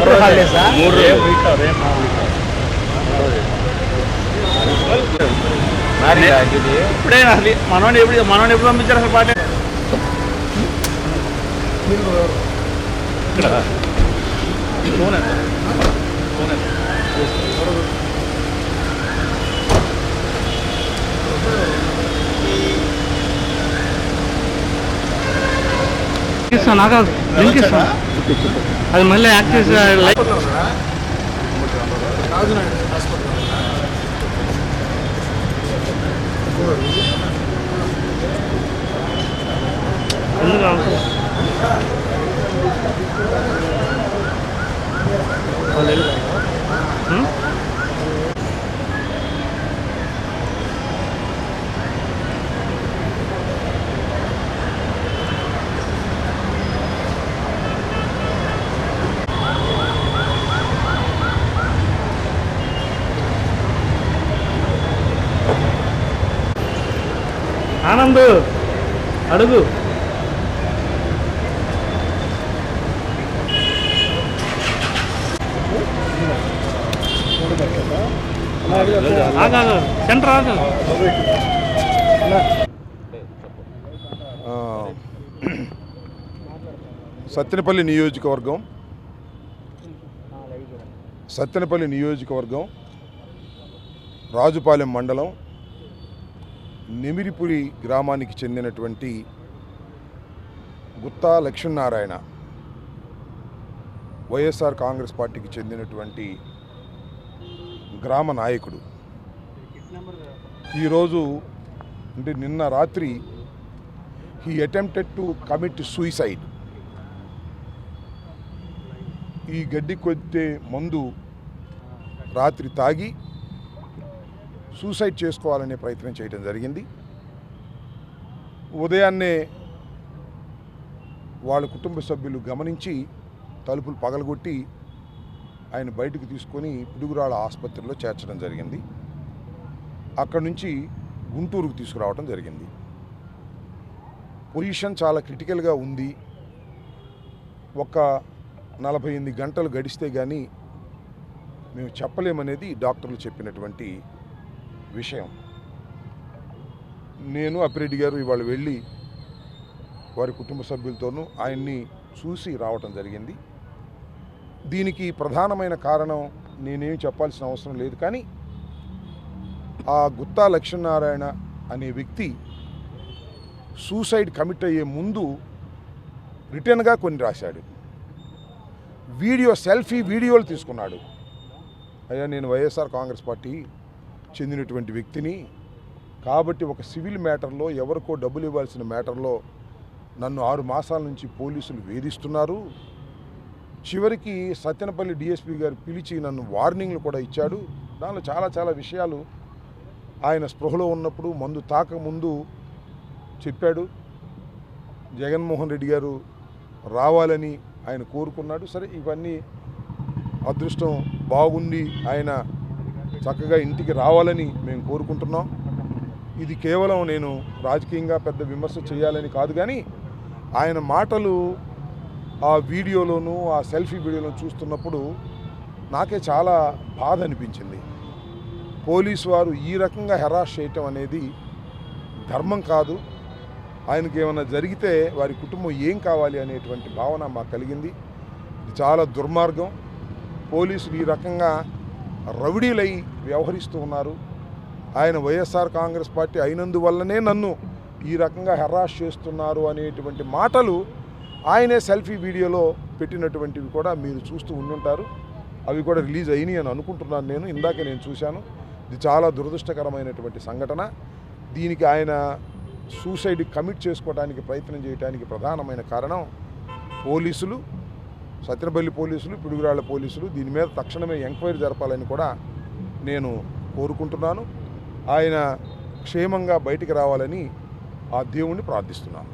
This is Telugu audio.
ఇంటర్ హాలిడేసా మూడు రోజులు. ఇప్పుడే అసలు మనోని ఎప్పుడు మనోని ఎప్పుడు పంపించారు అసలు పార్టీ ఇక్కడ ఫోన్ ఎంత? ఫోన్ ఎంత? ఇస్తాను ఆగా లింక్ ఇస్తాను అది మళ్ళీ యాక్ట్ చేసి లైక్ ఎందుకు ఆనంద్ అడుగు. సెంటర్ సత్తెనపల్లి నియోజకవర్గం. సత్తెనపల్లి నియోజకవర్గం రాజుపాలెం మండలం నిమిరిపురి గ్రామానికి చెందినటువంటి గుత్తా లక్ష్మీనారాయణ వైఎస్ఆర్ కాంగ్రెస్ పార్టీకి చెందినటువంటి గ్రామ నాయకుడు. ఈరోజు అంటే నిన్న రాత్రి he attempted to commit suicide ఈ గడ్డి కొద్దే మందు రాత్రి తాగి సూసైడ్ చేసుకోవాలనే ప్రయత్నం చేయడం జరిగింది. ఉదయాన్నే వాళ్ళ కుటుంబ సభ్యులు గమనించి తలుపులు పగలగొట్టి ఆయన బయటకు తీసుకొని పిడుగురాళ్ళ ఆసుపత్రిలో చేర్చడం జరిగింది. అక్కడి నుంచి గుంటూరుకు తీసుకురావడం జరిగింది. పొజిషన్ చాలా క్రిటికల్గా ఉంది. ఒక నలభై ఎనిమిది గంటలు గడిస్తే కానీ మేము చెప్పలేమనేది డాక్టర్లు చెప్పినటువంటి విషయం. నేను అప్పిరెడ్డి గారు ఇవాళ వెళ్ళి వారి కుటుంబ సభ్యులతోనూ ఆయన్ని చూసి రావటం జరిగింది. దీనికి ప్రధానమైన కారణం నేనేం చెప్పాల్సిన అవసరం లేదు. కానీ ఆ గుత్తా లక్ష్మీనారాయణ అనే వ్యక్తి సూసైడ్ కమిట్ అయ్యే ముందు రిటర్న్గా కొన్ని రాశాడు. వీడియో సెల్ఫీ వీడియోలు తీసుకున్నాడు. అయ్యా నేను వైఎస్ఆర్ కాంగ్రెస్ పార్టీ చెందినటువంటి వ్యక్తిని. కాబట్టి ఒక సివిల్ మ్యాటర్లో ఎవరికో డబ్బులు ఇవ్వాల్సిన మ్యాటర్లో నన్ను ఆరు మాసాల నుంచి పోలీసులు వేధిస్తున్నారు. చివరికి సత్యనపల్లి డిఎస్పీ గారు పిలిచి నన్ను వార్నింగ్లు కూడా ఇచ్చాడు. దానిలో చాలా చాలా విషయాలు ఆయన స్పృహలో ఉన్నప్పుడు మందు తాకముందు చెప్పాడు. జగన్మోహన్ రెడ్డి గారు రావాలని ఆయన కోరుకున్నాడు. సరే ఇవన్నీ అదృష్టం బాగుండి ఆయన చక్కగా ఇంటికి రావాలని మేము కోరుకుంటున్నాం. ఇది కేవలం నేను రాజకీయంగా పెద్ద విమర్శ చేయాలని కాదు కానీ ఆయన మాటలు ఆ వీడియోలోను ఆ సెల్ఫీ వీడియోలో చూస్తున్నప్పుడు నాకే చాలా బాధ అనిపించింది. పోలీసు వారు ఈ రకంగా హెరాస్ చేయటం అనేది ధర్మం కాదు. ఆయనకి ఏమైనా జరిగితే వారి కుటుంబం ఏం కావాలి అనేటువంటి భావన మాకు కలిగింది. ఇది చాలా దుర్మార్గం. పోలీసులు ఈ రకంగా రౌడీలై వ్యవహరిస్తూ ఉన్నారు. ఆయన వైఎస్ఆర్ కాంగ్రెస్ పార్టీ అయినందువల్లనే నన్ను ఈ రకంగా హెరాస్ చేస్తున్నారు అనేటువంటి మాటలు ఆయనే సెల్ఫీ వీడియోలో పెట్టినటువంటివి కూడా మీరు చూస్తూ ఉండుంటారు. అవి కూడా రిలీజ్ అయినాయి అని అనుకుంటున్నాను నేను. ఇందాకే నేను చూశాను. ఇది చాలా దురదృష్టకరమైనటువంటి సంఘటన. దీనికి ఆయన సూసైడ్ కమిట్ చేసుకోవడానికి ప్రయత్నం చేయడానికి ప్రధానమైన కారణం పోలీసులు. సత్యనబల్లి పోలీసులు పిడుగురాళ్ళ పోలీసులు దీని మీద తక్షణమే ఎంక్వైరీ జరపాలని కూడా నేను కోరుకుంటున్నాను. ఆయన క్షేమంగా బయటికి రావాలని ఆ దేవుణ్ణి ప్రార్థిస్తున్నాను.